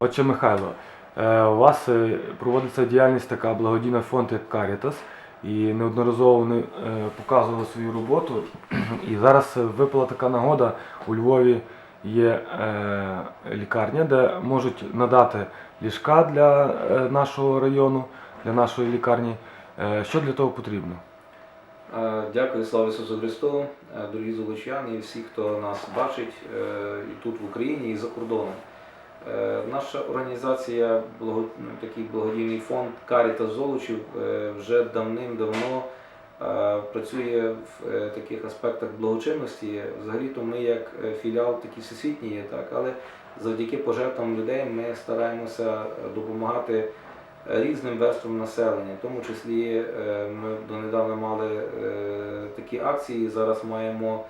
Отче Михайло, е, у вас е, проводиться діяльність така благодійна фонд як Caritas, і неодноразово вони е, показували свою роботу. І зараз випала така нагода у Львові є лікарня, де можуть надати ліжка для нашого району, для нашої лікарні. Що для того потрібно? Дякую, слава Ісусу Христу, дорогі золочани і всі, хто нас бачить і тут в Україні, і за кордоном. Е, Наша організація, ну, такий благодійний фонд Каріта Золочів е, вже давним-давно е, працює в таких аспектах благочинності. Взагалі-то ми як філіал такий всесвітній є, так, але завдяки пожертвам людей ми стараємося допомагати різним верствам населення. В тому числі ми донедавна мали такі акції. Зараз маємо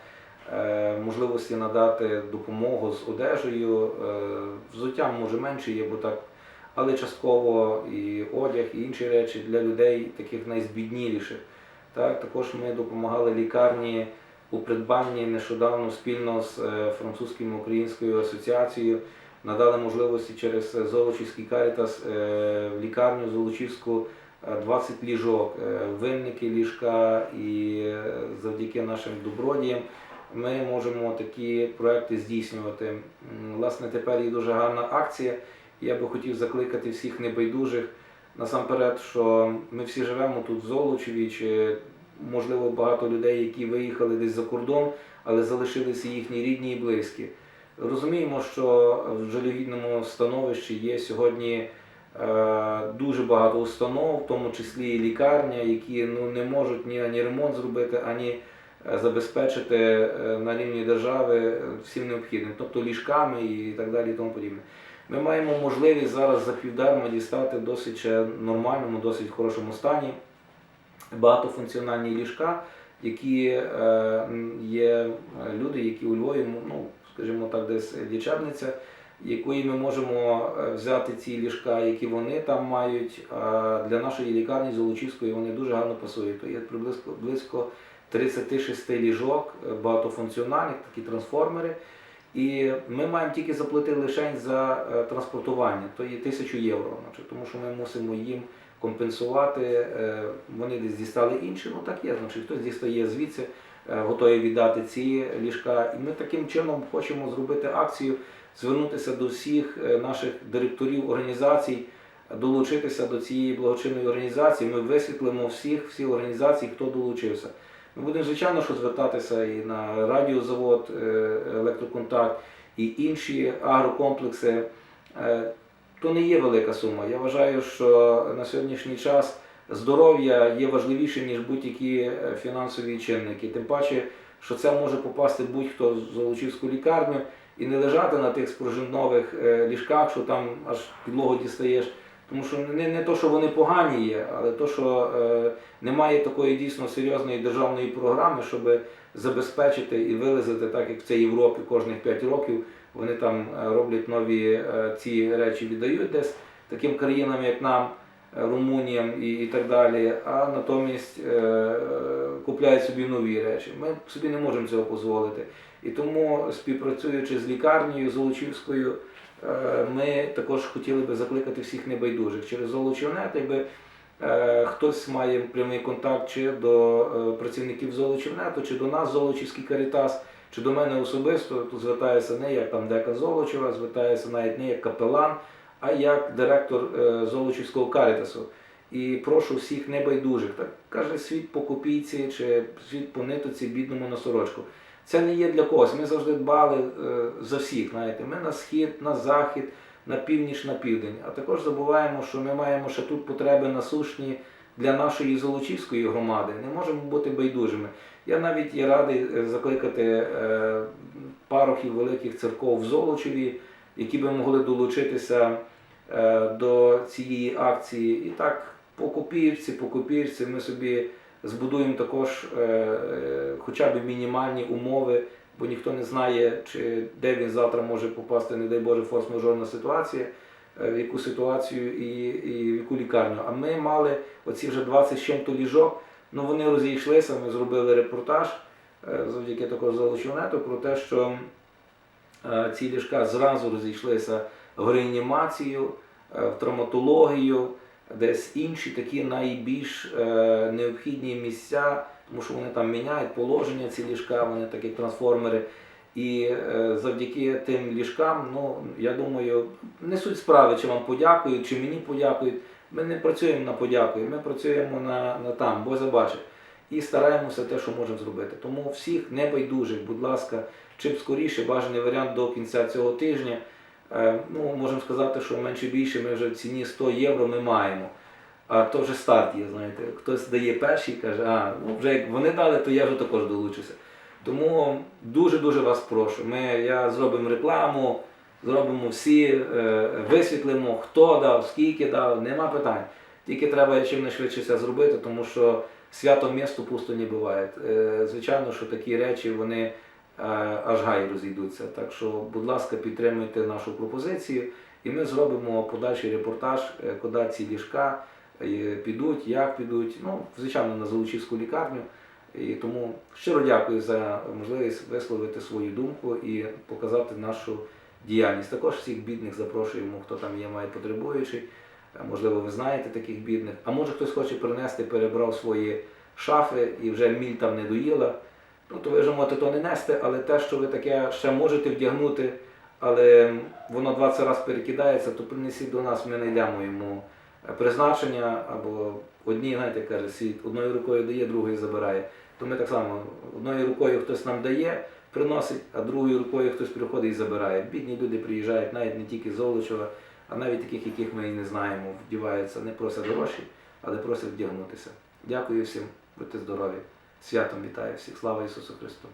можливості надати допомогу з одежею. Е, Взуття може менше є, бо так, але частково і одяг, і інші речі для людей, таких найзбідніліших. Так, також ми допомагали лікарні у придбанні нещодавно спільно з е, французькою українською асоціацією надали можливості через Золочівський Карітас е, в лікарню Золочівську е, 20 ліжок, е, винники ліжка і е, завдяки нашим добродіям ми можемо такі проекти здійснювати. Власне, тепер є дуже гарна акція. Я би хотів закликати всіх небайдужих насамперед, що ми всі живемо тут в Золочеві, чи можливо багато людей, які виїхали десь за кордон, але залишилися їхні рідні і близькі. Розуміємо, що в жалюгідному становищі є сьогодні е, дуже багато установ, в тому числі і лікарня, які ну, не можуть ні ані ремонт зробити, ані забезпечити е, на рівні держави е, всім необхідним, тобто ліжками і так далі. І тому подібне. Ми маємо можливість зараз за півдарма дістати досить нормальному, досить хорошому стані багатофункціональні ліжка, які е, є е, люди, які у Львові, ну, скажімо так, десь лічебниця, якої ми можемо е, взяти ці ліжка, які вони там мають. А для нашої лікарні Золочівської вони дуже гарно пасують. То є приблизно близько 36 ліжок е, багатофункціональних, такі трансформери. І ми маємо тільки заплатити лише за е, транспортування, то є тисячу євро. Значить, тому що ми мусимо їм компенсувати. е, Вони десь дістали інші, ну так є. Значить, хтось дістає звідси, е, готові віддати ці ліжка. І ми таким чином хочемо зробити акцію, звернутися до всіх е, наших директорів організацій, долучитися до цієї благочинної організації. Ми висвітлимо всіх, всі організації, хто долучився. Ми будемо, звичайно, що звертатися і на радіозавод, е, електроконтакт, і інші агрокомплекси. Е, То не є велика сума. Я вважаю, що на сьогоднішній час здоров'я є важливішим, ніж будь-які фінансові чинники. Тим паче, що це може попасти будь-хто в Золочівську лікарню і не лежати на тих спружинових е, ліжках, що там аж підлогу дістаєш. Тому що не, не то, що вони погані є, але то, що е, немає такої дійсно серйозної державної програми, щоб забезпечити і вилазити, так як в цій Європі кожних 5 років вони там е, роблять нові е, ці речі, віддають десь таким країнам, як нам, е, Румуніям і, і так далі, а натомість е, купляють собі нові речі. Ми собі не можемо цього дозволити. І тому, співпрацюючи з лікарнею Золочівською, Е, Ми також хотіли би закликати всіх небайдужих через Золочівнет, якби е, хтось має прямий контакт чи до е, працівників Золочівнету, чи до нас, Золочівський Карітас, чи до мене особисто, то звертаюся не як там дека Золочева, звертаюся навіть не як капелан, а як директор Золочівського Карітасу. І прошу всіх небайдужих, так каже світ по копійці чи світ по нитоці бідному на сорочку. Це не є для когось. Ми завжди дбали е, за всіх. Знаєте, ми на схід, на захід, на північ, на південь. А також забуваємо, що ми маємо ще тут потреби насущні для нашої Золочівської громади. Не можемо бути байдужими. Я навіть є радий е, закликати е, парохів великих церков в Золочеві, які би могли долучитися до цієї акції. І так, по копірці, по копірці ми собі збудуємо також е, е, хоча б мінімальні умови, бо ніхто не знає, чи де він завтра може попасти, не дай Боже, форс-мажорна ситуація, е, в яку ситуацію і, і в яку лікарню. А ми мали оці вже 20 з чим-то ліжок, ну вони розійшлися, ми зробили репортаж завдяки також Золочівнету про те, що ці ліжка зразу розійшлися в реанімацію, в травматологію, десь інші такі найбільш е, необхідні місця, тому що вони там міняють положення ці ліжка, вони так як трансформери. І е, завдяки тим ліжкам, ну я думаю, не суть справи, чи вам подякують, чи мені подякують. Ми не працюємо на подяку, ми працюємо на, на там, бо забачить. І стараємося те, що можемо зробити. Тому всіх небайдужих, будь ласка, чим скоріше, бажаний варіант до кінця цього тижня. Е, ну, можемо сказати, що менше більше ми вже в ціні 100 євро ми маємо. А то вже старт є, знаєте. Хтось дає перший і каже, а ну вже як вони дали, то я вже також долучуся. Тому дуже-дуже вас прошу. Ми, я зробимо рекламу, зробимо всі, е, висвітлимо, хто дав, скільки дав, нема питань. Тільки треба чим це зробити, тому що свято місту пусто не буває. Е, звичайно, що такі речі вони аж гаї розійдуться. Так що, будь ласка, підтримуйте нашу пропозицію, і ми зробимо подальший репортаж, е, куди ці ліжка е, підуть, як підуть. Ну, звичайно, на Золочівську лікарню. І тому щиро дякую за можливість висловити свою думку і показати нашу діяльність. Також всіх бідних запрошуємо, хто там є, має потребуючий. Е, Можливо, ви знаєте таких бідних. А може хтось хоче принести, перебрав свої шафи і вже міль там не доїла. Ну, то ви вже можете то не нести, але те, що ви таке ще можете вдягнути, але воно 20 разів перекидається, то принесіть до нас, ми знайдемо йому е, призначення, або одні, знаєте, каже, світ одною рукою дає, другою забирає. То ми так само одною рукою хтось нам дає, приносить, а другою рукою хтось приходить і забирає. Бідні люди приїжджають навіть не тільки з Золочева, а навіть таких, яких ми і не знаємо, вдіваються, не просять гроші, але просять вдягнутися. Дякую всім, будьте здорові. Святом вітаю всіх. Слава Ісусу Христу!